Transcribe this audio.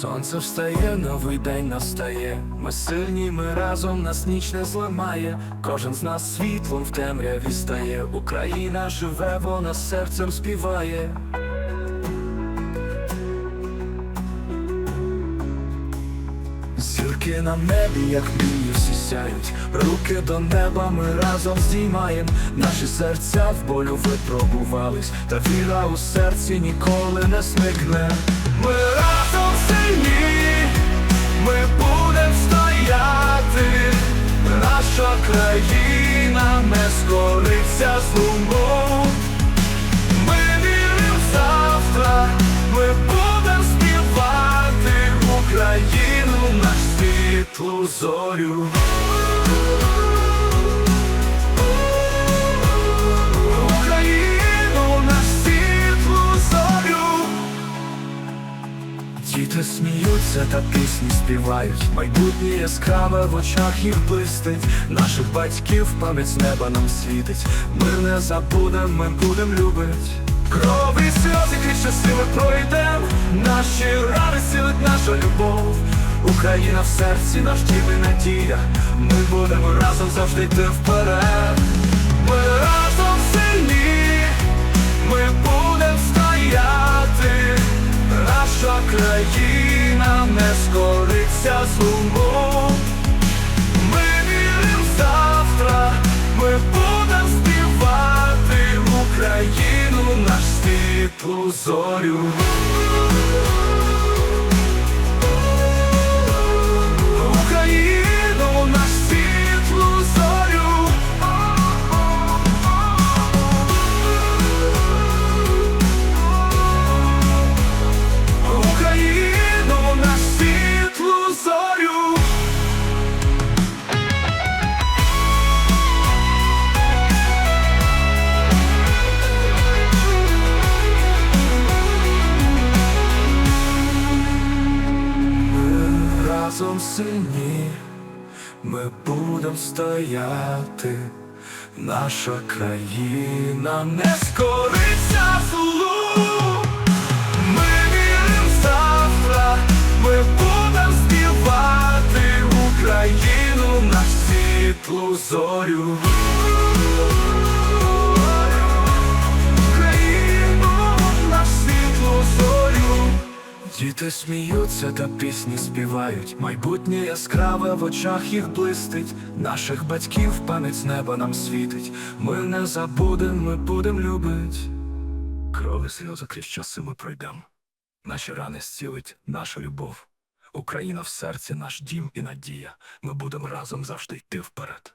Сонце встає, новий день настає. Ми сильні, ми разом нас ніч не зламає. Кожен з нас світлом в темряві стає. Україна живе, вона серцем співає. Зірки на небі, як мрії всі сяють, руки до неба ми разом здіймаєм, наші серця в болю випробувались, та віра у серці ніколи не зникне. Ми наша країна не скориться злому. Ми віримо завтра, ми будемо співати Україну, наш світлу зорю. Діти сміються та пісні співають, майбутнє яскраве в очах їх блистить, наших батьків пам'ять з неба нам світить. Ми не забудем, ми будем любить. Кров сльози крізь часи ми пройдем, наші рани сілить наша любов. Україна в серці, наш дім і надія. Ми будемо разом завжди йти вперед. Наша країна не скориться злому. Ми віримо завтра, ми будемо співати Україну, наш світлу зорю. Разом сильні, ми будем стояти, наша країна не скориться злу. Ми віримо завтра, ми будем співати Україну, наш світлу зорю. Діти сміються та пісні співають, майбутнє яскраве в очах їх блистить, наших батьків пам'ять неба нам світить. Ми не забудем, ми будем любить. Крови сльози крізь часи ми пройдем. Наші рани зцілить наша любов. Україна в серці, наш дім і надія. Ми будемо разом завжди йти вперед.